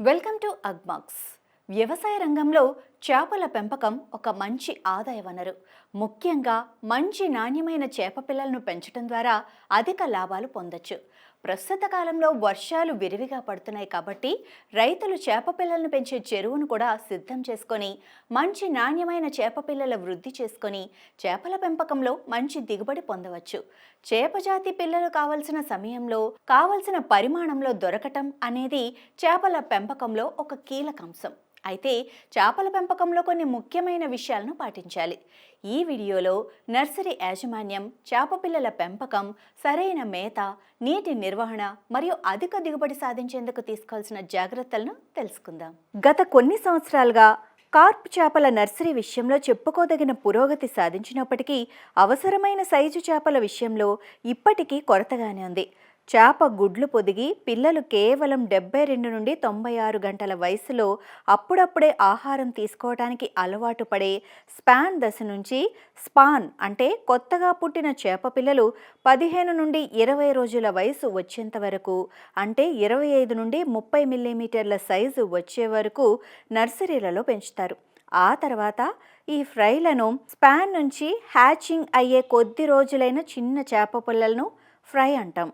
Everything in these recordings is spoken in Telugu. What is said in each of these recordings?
Welcome to Agmax. వ్యవసాయ రంగంలో చేపల పెంపకం ఒక మంచి ఆదాయ వనరు. ముఖ్యంగా మంచి నాణ్యమైన చేప పిల్లలను పెంచడం ద్వారా అధిక లాభాలు పొందొచ్చు. ప్రస్తుత కాలంలో వర్షాలు విరివిగా పడుతున్నాయి కాబట్టి రైతులు చేప పిల్లలను పెంచే చెరువును కూడా సిద్ధం చేసుకొని మంచి నాణ్యమైన చేప పిల్లల వృద్ధి చేసుకొని చేపల పెంపకంలో మంచి దిగుబడి పొందవచ్చు. చేప జాతి పిల్లలు కావలసిన సమయంలో కావలసిన పరిమాణంలో దొరకటం అనేది చేపల పెంపకంలో ఒక కీలక అంశం. అయితే చేపల పెంపకంలో కొన్ని ముఖ్యమైన విషయాలను పాటించాలి. ఈ వీడియోలో నర్సరీ యాజమాన్యం చేపపిల్లల పెంపకం సరైన మేత నీటి నిర్వహణ మరియు అధిక దిగుబడి సాధించేందుకు తీసుకోవాల్సిన జాగ్రత్తలను తెలుసుకుందాం. గత కొన్ని సంవత్సరాలుగా కార్ప్ చేపల నర్సరీ విషయంలో చెప్పుకోదగిన పురోగతి సాధించినప్పటికీ అవసరమైన సైజు చేపల విషయంలో ఇప్పటికీ కొరతగానే ఉంది. చేప గుడ్లు పొదిగి పిల్లలు కేవలం డెబ్బై రెండు నుండి తొంభై ఆరు గంటల వయసులో అప్పుడప్పుడే ఆహారం తీసుకోవడానికి అలవాటు పడే స్పాన్ దశ నుంచి స్పాన్ అంటే కొత్తగా పుట్టిన చేప పిల్లలు పదిహేను నుండి ఇరవై రోజుల వయసు వచ్చేంత వరకు అంటే ఇరవై ఐదు నుండి ముప్పై మిల్లీమీటర్ల సైజు వచ్చే వరకు నర్సరీలలో పెంచుతారు. ఆ తర్వాత ఈ ఫ్రైలను స్పాన్ నుంచి హ్యాచింగ్ అయ్యే కొద్ది రోజులైన చిన్న చేప పిల్లలను ఫ్రై అంటాం.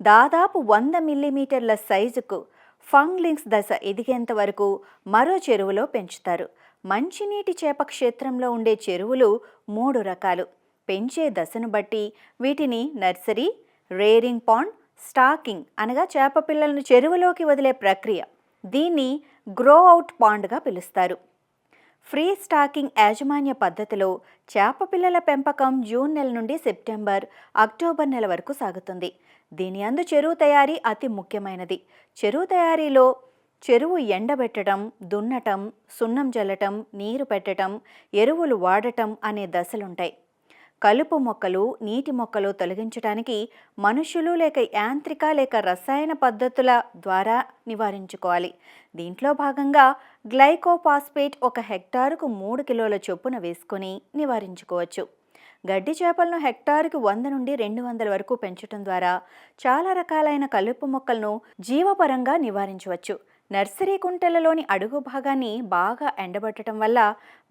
దాదాపు వంద మిల్లీమీటర్ల సైజుకు ఫంగ్లింగ్స్ దశ ఎదిగేంత వరకు మరో చెరువులో పెంచుతారు. మంచినీటి చేప క్షేత్రంలో ఉండే చెరువులు మూడు రకాలు. పెంచే దశను బట్టి వీటిని నర్సరీ రేరింగ్ పాండ్ స్టాకింగ్ అనగా చేప పిల్లలను చెరువులోకి వదిలే ప్రక్రియ. దీన్ని గ్రో అవుట్ పాండ్గా పిలుస్తారు. ఫ్రీ స్టాకింగ్ యాజమాన్య పద్ధతిలో చేప పిల్లల పెంపకం జూన్ నెల నుండి సెప్టెంబర్ అక్టోబర్ నెల వరకు సాగుతుంది. దీని అందు చెరువు తయారీ అతి ముఖ్యమైనది. చెరువు తయారీలో చెరువు ఎండబెట్టడం దున్నటం సున్నం జల్లటం నీరు పెట్టడం ఎరువులు వాడటం అనే దశలుంటాయి. కలుపు మొక్కలు నీటి మొక్కలు తొలగించడానికి మనుషులు లేక యాంత్రిక లేక రసాయన పద్ధతుల ద్వారా నివారించుకోవాలి. దీంట్లో భాగంగా గ్లైకోపాస్పేట్ ఒక హెక్టారుకు మూడు కిలోల చొప్పున వేసుకొని నివారించుకోవచ్చు. గడ్డి చేపలను హెక్టారుకు వంద నుండి రెండు వందల వరకు పెంచడం ద్వారా చాలా రకాలైన కలుపు మొక్కలను జీవపరంగా నివారించవచ్చు. నర్సరీ కుంటలలోని అడుగు భాగాన్ని బాగా ఎండబెట్టడం వల్ల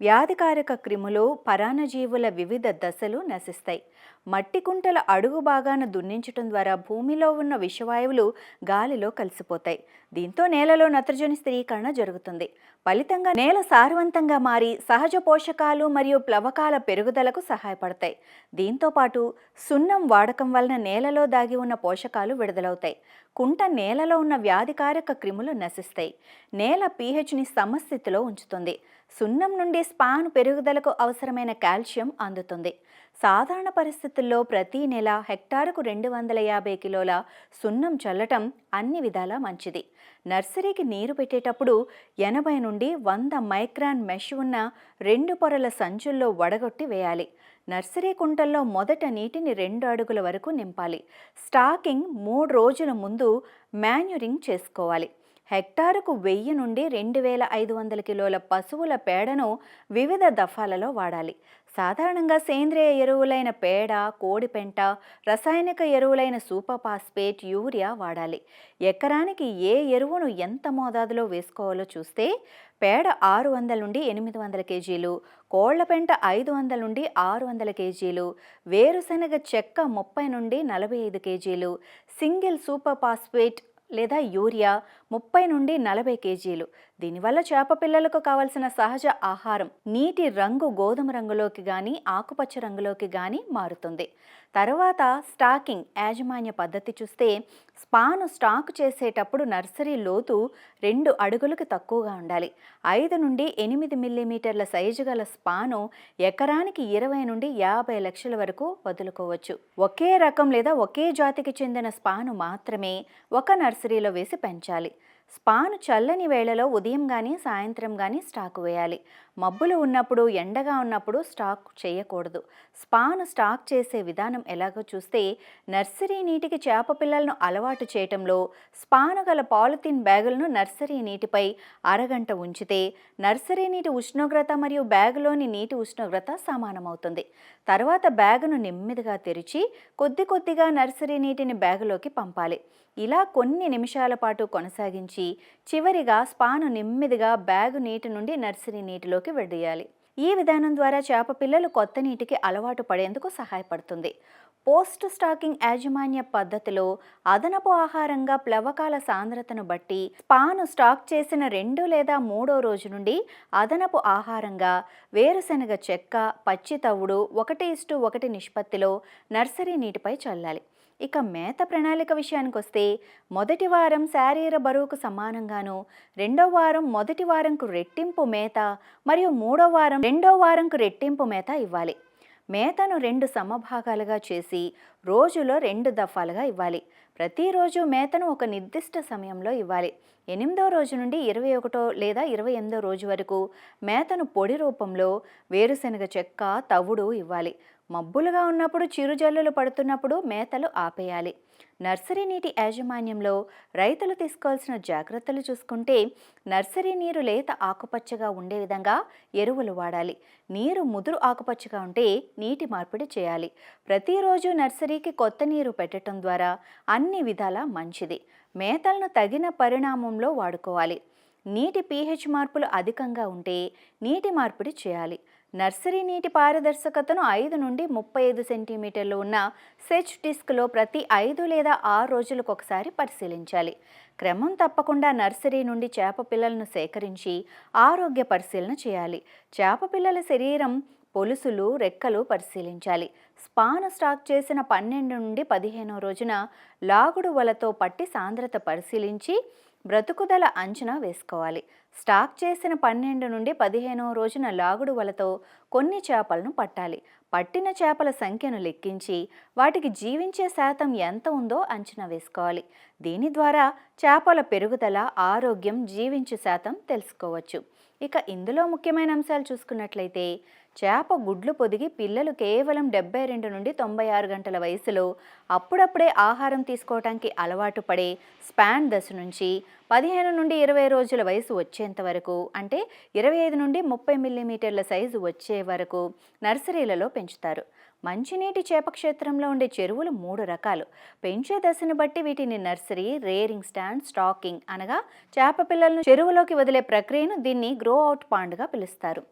వ్యాధికారక క్రిములు పరాణజీవుల వివిధ దశలు నశిస్తాయి. మట్టి కుంటల అడుగు భాగాన దున్నించటం ద్వారా భూమిలో ఉన్న విషవాయువులు గాలిలో కలిసిపోతాయి. దీంతో నేలలో నత్రజని స్థిరీకరణ జరుగుతుంది. ఫలితంగా నేల సారవంతంగా మారి సహజ పోషకాలు మరియు ప్లవకాల పెరుగుదలకు సహాయపడతాయి. దీంతోపాటు సున్నం వాడకం వలన నేలలో దాగి ఉన్న పోషకాలు విడుదలవుతాయి. కుంట నేలలో ఉన్న వ్యాధికారక క్రిములు నశిస్తాయి. నేల పీహెచ్ని సమస్థితిలో ఉంచుతుంది. సున్నం నుండి స్పాన్ పెరుగుదలకు అవసరమైన కాల్షియం అందుతుంది. సాధారణ పరిస్థితుల్లో ప్రతి నెల హెక్టారుకు రెండు వందల యాభై కిలోల సున్నం చల్లటం అన్ని విధాలా మంచిది. నర్సరీకి నీరు పెట్టేటప్పుడు ఎనభై నుండి వంద మైక్రాన్ మెష్ ఉన్న రెండు పొరల సంచుల్లో వడగొట్టి వేయాలి. నర్సరీ కుంటల్లో మొదట నీటిని రెండు అడుగుల వరకు నింపాలి. స్టాకింగ్ మూడు రోజుల ముందు మాన్యురింగ్ చేసుకోవాలి. హెక్టారుకు వెయ్యి నుండి రెండు వేల ఐదు వందల కిలోల పశువుల పేడను వివిధ దఫాలలో వాడాలి. సాధారణంగా సేంద్రియ ఎరువులైన పేడ కోడిపెంట రసాయనిక ఎరువులైన సూపర్ఫాస్ఫేట్ యూరియా వాడాలి. ఎకరానికి ఏ ఎరువును ఎంత మోతాదులో వేసుకోవాలో చూస్తే పేడ ఆరు వందల నుండి ఎనిమిది వందల కేజీలు కోళ్ళ పెంట ఐదు వందల నుండి ఆరు వందల కేజీలు వేరుశనగ చెక్క ముప్పై నుండి నలభై ఐదు కేజీలు సింగిల్ సూపర్ ఫాస్ఫేట్ లేదా యూరియా ముప్పై నుండి నలభై కేజీలు. దీనివల్ల చేప పిల్లలకు కావలసిన సహజ ఆహారం నీటి రంగు గోధుమ రంగులోకి కానీ ఆకుపచ్చ రంగులోకి కానీ మారుతుంది. తర్వాత స్టాకింగ్ యాజమాన్య పద్ధతి చూస్తే స్పాను స్టాక్ చేసేటప్పుడు నర్సరీ లోతు రెండు అడుగులకు తక్కువగా ఉండాలి. ఐదు నుండి ఎనిమిది మిల్లీమీటర్ల సైజు గల స్పాను ఎకరానికి ఇరవై నుండి యాభై లక్షల వరకు వదులుకోవచ్చు. ఒకే రకం లేదా ఒకే జాతికి చెందిన స్పాను మాత్రమే ఒక నర్సరీలో వేసి పెంచాలి. స్పాను చల్లని వేళలో ఉదయం కానీ సాయంత్రం కానీ స్టాకు వేయాలి. మబ్బులు ఉన్నప్పుడు ఎండగా ఉన్నప్పుడు స్టాక్ చేయకూడదు. స్పాను స్టాక్ చేసే విధానం ఎలాగో చూస్తే నర్సరీ నీటికి చేప పిల్లలను అలవాటు చేయటంలో స్పాను గల పాలిథిన్ బ్యాగులను నర్సరీ నీటిపై అరగంట ఉంచితే నర్సరీ నీటి ఉష్ణోగ్రత మరియు బ్యాగులోని నీటి ఉష్ణోగ్రత సమానమవుతుంది. తర్వాత బ్యాగును నెమ్మదిగా తెరిచి కొద్ది కొద్దిగా నర్సరీ నీటిని బ్యాగులోకి పంపాలి. ఇలా కొన్ని నిమిషాల పాటు కొనసాగించి చివరిగా స్పాను నెమ్మదిగా బ్యాగు నీటి నుండి నర్సరీ నీటిలో నీటిలోకి విడదీయాలి ఈ విధానం ద్వారా చేప పిల్లలు కొత్త నీటికి అలవాటు పడేందుకు సహాయపడుతుంది. పోస్ట్ స్టాకింగ్ యాజమాన్య పద్ధతిలో అదనపు ఆహారంగా ప్లవకాల సాంద్రతను బట్టి స్పాను స్టాక్ చేసిన రెండు లేదా మూడో రోజు నుండి అదనపు ఆహారంగా వేరుశనగ చెక్క పచ్చి తవుడు ఒకటి ఇస్టు ఒకటి నిష్పత్తిలో నర్సరీ నీటిపై చల్లాలి. ఇక మేత ప్రణాళిక విషయానికి వస్తే మొదటి వారం శారీర బరువుకు సమానంగాను రెండో వారం మొదటి వారంకు రెట్టింపు మేత మరియు మూడో వారం రెండో వారంకు రెట్టింపు మేత ఇవ్వాలి. మేతను రెండు సమభాగాలుగా చేసి రోజులో రెండు దఫాలుగా ఇవ్వాలి. ప్రతిరోజు మేతను ఒక నిర్దిష్ట సమయంలో ఇవ్వాలి. ఎనిమిదో రోజు నుండి ఇరవై ఒకటో లేదా ఇరవై ఎనిమిదో రోజు వరకు మేతను పొడి రూపంలో వేరుశనగ చెక్క తవుడు ఇవ్వాలి. మబ్బులుగా ఉన్నప్పుడు చిరుజల్లులు పడుతున్నప్పుడు మేతలు ఆపేయాలి. నర్సరీ నీటి యాజమాన్యంలో రైతులు తీసుకోవాల్సిన జాగ్రత్తలు చూసుకుంటే నర్సరీ నీరు లేత ఆకుపచ్చగా ఉండే విధంగా ఎరువులు వాడాలి. నీరు ముదురు ఆకుపచ్చగా ఉంటే నీటి మార్పిడి చేయాలి. ప్రతిరోజు నర్సరీకి కొత్త నీరు పెట్టడం ద్వారా అన్ని విధాలా మంచిది. మేతలను తగిన పరిణామంలో వాడుకోవాలి. నీటి పీహెచ్ మార్పులు అధికంగా ఉంటే నీటి మార్పిడి చేయాలి. నర్సరీ నీటి పారదర్శకతను ఐదు నుండి ముప్పై ఐదు సెంటీమీటర్లు ఉన్న సెచ్ డిస్క్లో ప్రతి ఐదు లేదా ఆరు రోజులకు ఒకసారి పరిశీలించాలి. క్రమం తప్పకుండా నర్సరీ నుండి చేప పిల్లలను సేకరించి ఆరోగ్య పరిశీలన చేయాలి. చేప పిల్లల శరీరం పొలుసులు రెక్కలు పరిశీలించాలి. స్పాను స్టాక్ చేసిన పన్నెండు నుండి పదిహేనో రోజున లాగుడు వలతో పట్టి సాంద్రత పరిశీలించి బ్రతుకుదల అంచనా వేసుకోవాలి. స్టాక్ చేసిన పన్నెండు నుండి పదిహేనో రోజున లాగుడు వలతో కొన్ని చేపలను పట్టాలి. పట్టిన చేపల సంఖ్యను లెక్కించి వాటికి జీవించే శాతం ఎంత ఉందో అంచనా వేసుకోవాలి. దీని ద్వారా చేపల పెరుగుదల ఆరోగ్యం జీవించే శాతం తెలుసుకోవచ్చు. ఇక ఇందులో ముఖ్యమైన అంశాలు చూసుకున్నట్లయితే చేప గుడ్లు పొదిగి పిల్లలు కేవలం డెబ్బై రెండు నుండి తొంభై ఆరు గంటల వయసులో అప్పుడప్పుడే ఆహారం తీసుకోవటానికి అలవాటు పడే స్పాన్ దశ నుంచి పదిహేను నుండి ఇరవై రోజుల వయసు వచ్చేంత వరకు అంటే ఇరవై ఐదు నుండి ముప్పై మిల్లీమీటర్ల సైజు వచ్చే వరకు నర్సరీలలో పెంచుతారు. మంచినీటి చేప క్షేత్రంలో ఉండే చెరువులు మూడు రకాలు. పెంచే దశను బట్టి వీటిని నర్సరీ రేరింగ్ స్టాండ్ స్టాకింగ్ అనగా చేప పిల్లలను చెరువులోకి వదిలే ప్రక్రియను దీన్ని గ్రో అవుట్ పాండ్గా పిలుస్తారు.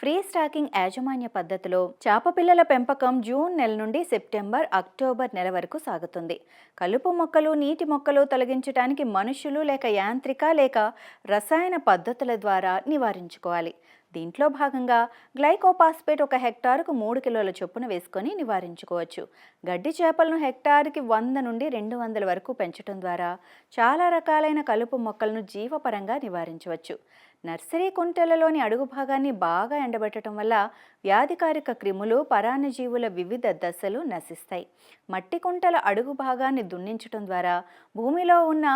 ఫ్రీ స్టాకింగ్ యాజమాన్య పద్ధతిలో చేప పిల్లల పెంపకం జూన్ నెల నుండి సెప్టెంబర్ అక్టోబర్ నెల వరకు సాగుతుంది. కలుపు మొక్కలు నీటి మొక్కలు తొలగించడానికి మనుషులు లేక యాంత్రిక లేక రసాయన పద్ధతుల ద్వారా నివారించుకోవాలి. దీంట్లో భాగంగా గ్లైకోపాస్పేట్ ఒక హెక్టారుకు మూడు కిలోల చొప్పున వేసుకొని నివారించుకోవచ్చు. గడ్డి చేపలను హెక్టారుకి వంద నుండి రెండు వందల వరకు పెంచడం ద్వారా చాలా రకాలైన కలుపు మొక్కలను జీవపరంగా నివారించవచ్చు. నర్సరీ కుంటలలోని అడుగు భాగాన్ని బాగా ఎండబెట్టడం వల్ల వ్యాధికారిక క్రిములు పరాన్నజీవుల వివిధ దశలు నశిస్తాయి. మట్టి కుంటల అడుగు భాగాన్ని దున్నించడం ద్వారా భూమిలో ఉన్న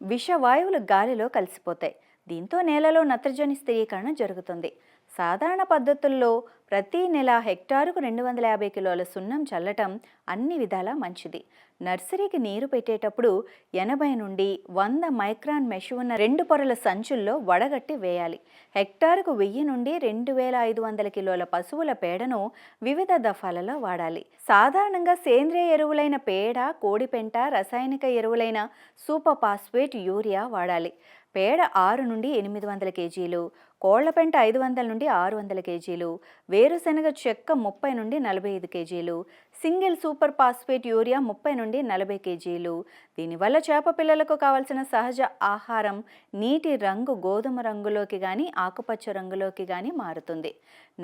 విషవాయువులు గాలిలో కలిసిపోతాయి. దీంతో నేలలో నత్రజని స్థిరీకరణ జరుగుతుంది. సాధారణ పద్ధతుల్లో ప్రతి నెల హెక్టారుకు రెండు వందల యాభై కిలోల సున్నం చల్లటం అన్ని విధాలా మంచిది. నర్సరీకి నీరు పెట్టేటప్పుడు ఎనభై నుండి వంద మైక్రాన్ మెష్ ఉన్న రెండు పొరల సంచుల్లో వడగట్టి వేయాలి. హెక్టారుకు వెయ్యి నుండి రెండు వేల ఐదు వందల కిలోల పశువుల పేడను వివిధ దఫాలలో వాడాలి. సాధారణంగా సేంద్రియ ఎరువులైన పేడ కోడిపెంట రసాయనిక ఎరువులైన సూపర్ పాస్పేట్ యూరియా వాడాలి. పేడ ఆరు నుండి ఎనిమిది వందల కేజీలు. కోళ్ళపెంట ఐదు వందల నుండి ఆరు వందల కేజీలు వేరుశనగ చెక్క ముప్పై నుండి నలభై ఐదు కేజీలు సింగిల్ సూపర్ ఫాస్ఫేట్ యూరియా ముప్పై నుండి నలభై కేజీలు. దీనివల్ల చేప పిల్లలకు కావలసిన సహజ ఆహారం నీటి రంగు గోధుమ రంగులోకి కానీ ఆకుపచ్చ రంగులోకి కానీ మారుతుంది.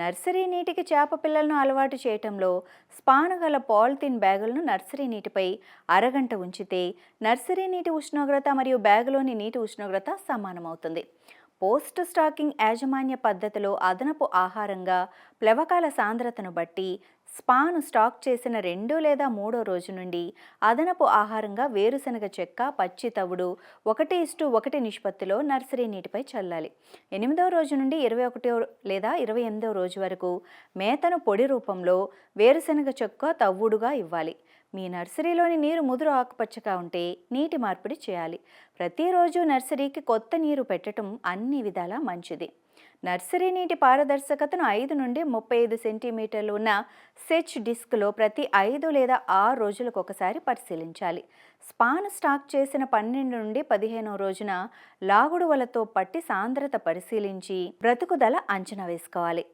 నర్సరీ నీటికి చేప పిల్లలను అలవాటు చేయటంలో స్పాను గల పాలిథిన్ బ్యాగులను నర్సరీ నీటిపై అరగంట ఉంచితే నర్సరీ నీటి ఉష్ణోగ్రత మరియు బ్యాగులోని నీటి ఉష్ణోగ్రత సమానమవుతుంది. పోస్ట్ స్టాకింగ్ యాజమాన్య పద్ధతిలో అదనపు ఆహారంగా ప్లవకాల సాంద్రతను బట్టి స్పాను స్టాక్ చేసిన రెండు లేదా మూడో రోజు నుండి అదనపు ఆహారంగా వేరుశనగ చెక్క పచ్చి తవుడు ఒకటి ఇస్టు ఒకటి నిష్పత్తిలో నర్సరీ నీటిపై చల్లాలి. ఎనిమిదవ రోజు నుండి ఇరవై ఒకటో లేదా ఇరవై ఎనిమిదవ రోజు వరకు మేతను పొడి రూపంలో వేరుశనగ చెక్క తవ్వుడుగా ఇవ్వాలి. మీ నర్సరీలోని నీరు ముదురు ఆకుపచ్చగా ఉంటే నీటి మార్పిడి చేయాలి. ప్రతిరోజు నర్సరీకి కొత్త నీరు పెట్టడం అన్ని విధాలా మంచిది. నర్సరీ నీటి పారదర్శకతను ఐదు నుండి ముప్పై ఐదు సెంటీమీటర్లు ఉన్న సెచ్ డిస్క్లో ప్రతి ఐదు లేదా ఆరు రోజులకు ఒకసారి పరిశీలించాలి. స్పాన్ స్టాక్ చేసిన పన్నెండు నుండి పదిహేనో రోజున లాగుడు వలతో పట్టి సాంద్రత పరిశీలించి బ్రతుకుదల అంచనా వేసుకోవాలి.